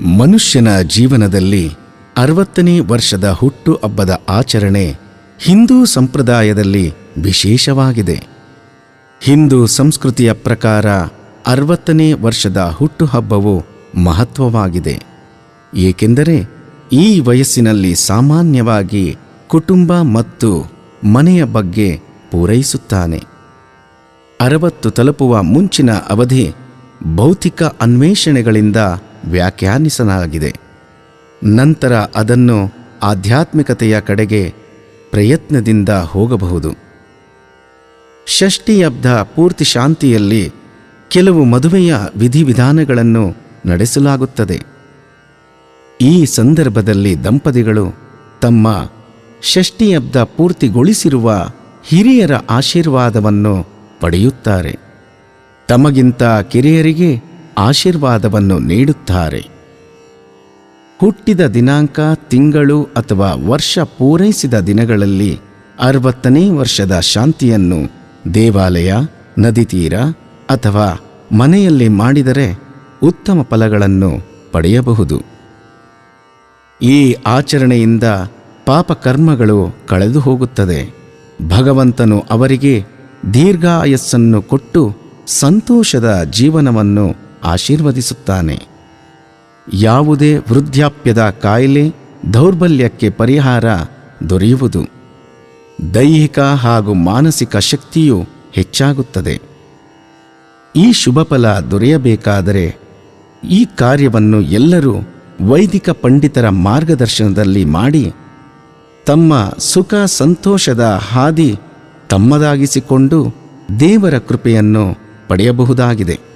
ಮನುಷ್ಯನ ಜೀವನದಲ್ಲಿ ಅರವತ್ತನೇ ವರ್ಷದ ಹುಟ್ಟು ಹಬ್ಬದ ಆಚರಣೆ ಹಿಂದೂ ಸಂಪ್ರದಾಯದಲ್ಲಿ ವಿಶೇಷವಾಗಿದೆ. ಹಿಂದೂ ಸಂಸ್ಕೃತಿಯ ಪ್ರಕಾರ ಅರವತ್ತನೇ ವರ್ಷದ ಹುಟ್ಟುಹಬ್ಬವು ಮಹತ್ವವಾಗಿದೆ. ಏಕೆಂದರೆ ಈ ವಯಸ್ಸಿನಲ್ಲಿ ಸಾಮಾನ್ಯವಾಗಿ ಕುಟುಂಬ ಮತ್ತು ಮನೆಯ ಬಗ್ಗೆ ಪೂರೈಸುತ್ತಾನೆ. ಅರವತ್ತು ತಲುಪುವ ಮುಂಚಿನ ಅವಧಿ ಭೌತಿಕ ಅನ್ವೇಷಣೆಗಳಿಂದ ವ್ಯಾಖ್ಯಾನಿಸಲಾಗಿದೆ. ನಂತರ ಅದನ್ನು ಆಧ್ಯಾತ್ಮಿಕತೆಯ ಕಡೆಗೆ ಪ್ರಯತ್ನದಿಂದ ಹೋಗಬಹುದು. ಷಷ್ಠಿಯಬ್ಧ ಪೂರ್ತಿ ಶಾಂತಿಯಲ್ಲಿ ಕೆಲವು ಮದುವೆಯ ವಿಧಿವಿಧಾನಗಳನ್ನು ನಡೆಸಲಾಗುತ್ತದೆ. ಈ ಸಂದರ್ಭದಲ್ಲಿ ದಂಪತಿಗಳು ತಮ್ಮ ಷಷ್ಠಿಯಬ್ಧ ಪೂರ್ತಿಗೊಳಿಸಿರುವ ಹಿರಿಯರ ಆಶೀರ್ವಾದವನ್ನು ಪಡೆಯುತ್ತಾರೆ. ತಮಗಿಂತ ಕಿರಿಯರಿಗೆ ಆಶೀರ್ವಾದವನ್ನು ನೀಡುತ್ತಾರೆ. ಹುಟ್ಟಿದ ದಿನಾಂಕ, ತಿಂಗಳು ಅಥವಾ ವರ್ಷ ಪೂರೈಸಿದ ದಿನಗಳಲ್ಲಿ ಅರವತ್ತನೇ ವರ್ಷದ ಶಾಂತಿಯನ್ನು ದೇವಾಲಯ, ನದಿ ತೀರ ಅಥವಾ ಮನೆಯಲ್ಲಿ ಮಾಡಿದರೆ ಉತ್ತಮ ಫಲಗಳನ್ನು ಪಡೆಯಬಹುದು. ಈ ಆಚರಣೆಯಿಂದ ಪಾಪಕರ್ಮಗಳು ಕಳೆದು ಹೋಗುತ್ತದೆ. ಭಗವಂತನು ಅವರಿಗೆ ದೀರ್ಘಾಯಸ್ಸನ್ನು ಕೊಟ್ಟು ಸಂತೋಷದ ಜೀವನವನ್ನು ಆಶೀರ್ವದಿಸುತ್ತಾನೆ. ಯಾವುದೇ ವೃದ್ಧಾಪ್ಯದ ಕಾಯಿಲೆ ದೌರ್ಬಲ್ಯಕ್ಕೆ ಪರಿಹಾರ ದೊರೆಯುವುದು. ದೈಹಿಕ ಹಾಗೂ ಮಾನಸಿಕ ಶಕ್ತಿಯು ಹೆಚ್ಚಾಗುತ್ತದೆ. ಈ ಶುಭಫಲ ದೊರೆಯಬೇಕಾದರೆ ಈ ಕಾರ್ಯವನ್ನು ಎಲ್ಲರೂ ವೈದಿಕ ಪಂಡಿತರ ಮಾರ್ಗದರ್ಶನದಲ್ಲಿ ಮಾಡಿ ತಮ್ಮ ಸುಖ ಸಂತೋಷದ ಹಾದಿ ತಮ್ಮದಾಗಿಸಿಕೊಂಡು ದೇವರ ಕೃಪೆಯನ್ನು ಪಡೆಯಬಹುದಾಗಿದೆ.